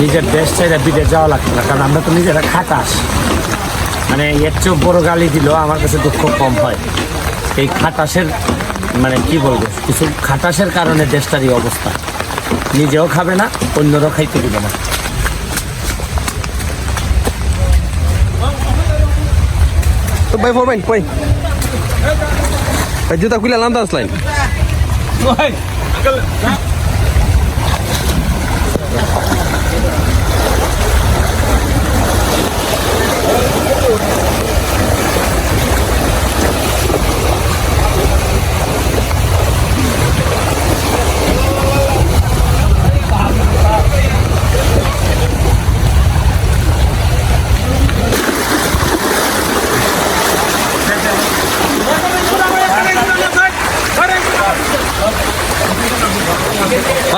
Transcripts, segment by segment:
নিজের দেশ ছেড়ে বিদেশ যাওয়া লাগতো না কারণ আমরা তো নিজেরা খাটাস। মানে এর চেয়েও বড় গালি দিলেও আমার কাছে দুঃখ কম হয়। এই খাটাসের মানে কি বলব কিছু খাটাসের কারণে দেশটার এই অবস্থা। নিজেও খাবে না অন্যরাও খাইতে দিবে না। ভাই ফোর কই ভাই জুতা খুলে লাম দাস লাইন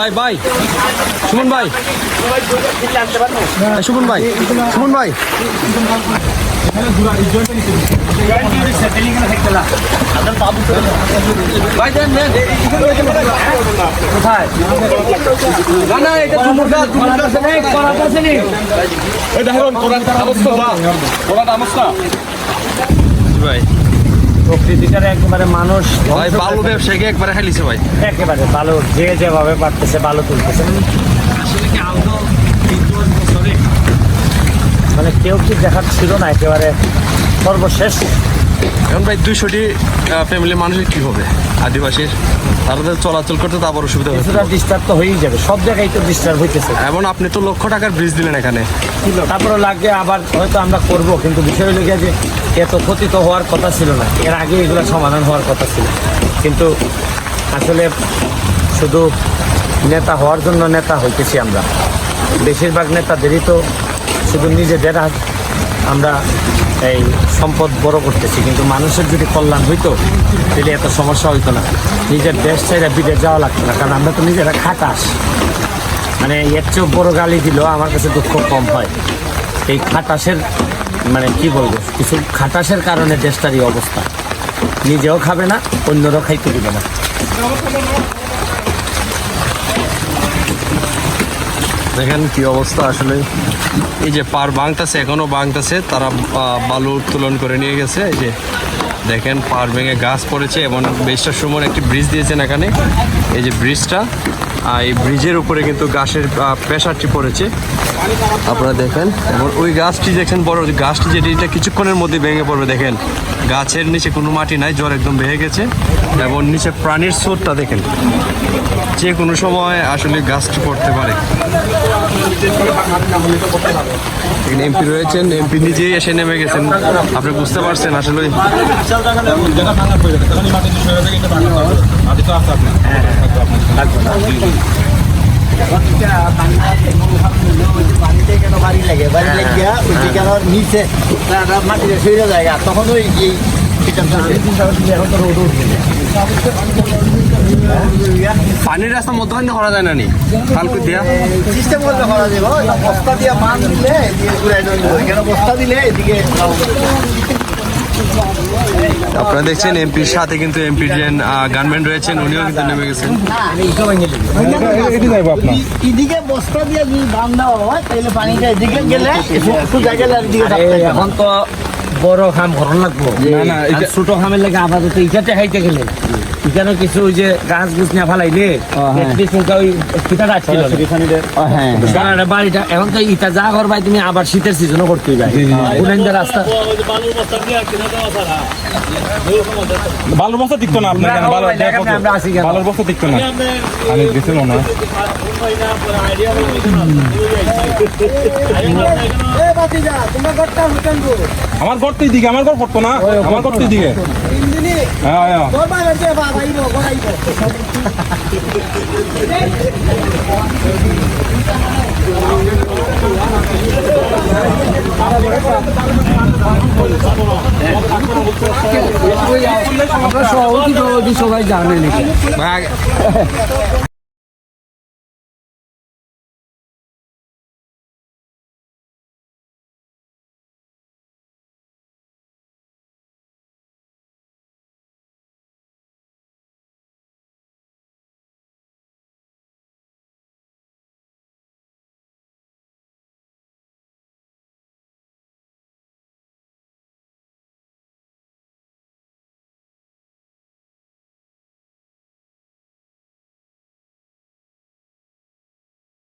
ভাই ভাই। সুমন ভাই। সুমন ভাই। সুমন ভাই। ভাই। প্রকৃতিটার একেবারে মানুষ ভাই বালু ব্যবসায়ীকে একবারে খাইলিছে ভাই। একেবারে ভালো যে যেভাবে পারতেছে ভালো তুলতেছে। আসলে কি এই মানে কেউ কি দেখার ছিল না একেবারে সর্বশেষ। এখন ভাই দুইশোটি ফ্যামিলি মানুষের কি হবে? আদিবাসীর তাদের চলাচল করতে তো আবার অসুবিধা কিছুটা ডিস্টার্ব তো হয়েই যাবে সব জায়গায় তো ডিস্টার্ব হইতেছে। এবং আপনি তো লক্ষ টাকার ব্রিজ দিলেন এখানে। তারপরে লাগবে আবার হয়তো আমরা করব কিন্তু বিষয় হলো যে এত ক্ষতি তো হওয়ার কথা ছিল না। এর আগে এগুলো সমাধান হওয়ার কথা ছিল। কিন্তু আসলে শুধু নেতা হওয়ার জন্য নেতা হইতেছি আমরা। বেশিরভাগ নেতাদেরই তো শুধু নিজেদের আমরা এই সম্পদ বড় করতেছি, কিন্তু মানুষের যদি কল্যাণ হইতো, তাহলে এত সমস্যা হইতো না। নিজের দেশ ছেড়ে বিদেশ যাওয়া লাগতো না, কারণ আমরা তো নিজেরা খাটাস। মানে এর চেয়েও বড় গালি দিলেও আমার কাছে দুঃখ কম হয়। এই খাটাসের মানে কি বলব, কিছু খাটাসের কারণে দেশটার এই অবস্থা। নিজেও খাবে না, অন্যরাও খাইতে দিবে না। দেখেন কি অবস্থা আসলে। এই যে পার বাংতাছে এখনও বাংতাছে তারা বালু উত্তোলন করে নিয়ে গেছে। এই যে দেখেন পার ভেঙে গাছ পড়েছে, এবং বেশটার সময় একটি ব্রিজ দিয়েছেন এখানে। এই যে ব্রিজটা এই ব্রিজের উপরে কিন্তু গাছের প্রেশারটি পড়েছে। আপনারা দেখেন, এবং ওই গাছটি দেখেন, বড় গাছটি যেটি, এটা কিছুক্ষণের মধ্যে ভেঙে পড়বে, দেখেন। গাছের নিচে কোনো মাটি নাই জল একদম ভেঙে গেছে। এবং নিচে প্রাণীর স্রোতটা দেখেন। যে কোনো সময় আসলে গাছটি পড়তে পারে। এমপি রয়েছেন, এমপি নিজেই এসে নেমে গেছেন। আপনি বুঝতে পারছেন আসলে? পানিতে কেন তখন ওই পানির রাস্তা মধ্যখানে করা যায় না নি? কালকে দিয়া। সিস্টেম করলে করা যাবে বস্তা দিয়ে মান দিলে দিয়ে ঘুরাই দেবো বস্তা দিলে, এদিকে আপনারা দেখছেন এমপির সাথে কিন্তু এমপি যে গানম্যান রয়েছেন উনিও কিন্তু নেমে গেছেন। এদিকে বস্তা দিয়ে যদি বান দেওয়া হয় তাহলে পানিটা এদিকে গেলে একটু জায়গা গেলে এদিকে আরে থাকতে এখন তো বড় খাম ঘর লাগবো। আর ছোট খামের লাগে আপাতত ইটাতে খাইতে গেলে। এখানে কিছু ওই যে গাছ গুছ না ফালাইলে একটু ওই ফিতাটা আটকে হ্যাঁ বাড়িটা এখন তো ইটা যা ঘর ভাই তুমি আবার শীতের সিজনও করতে যাই রাস্তা। বালুর বস্তা টিকতো না আপনার কেন বালু না, এখানে আমরা আছি কেন? বালুর বস্তা টিকতো না। আমি গেছিল না। আমার ঘর তো দিকে আমার ঘর পড়তো না? আমার ঘর তো দিকে। হ্যাঁ হ্যাঁ। আমরা সবাই জানে নাকি ভাই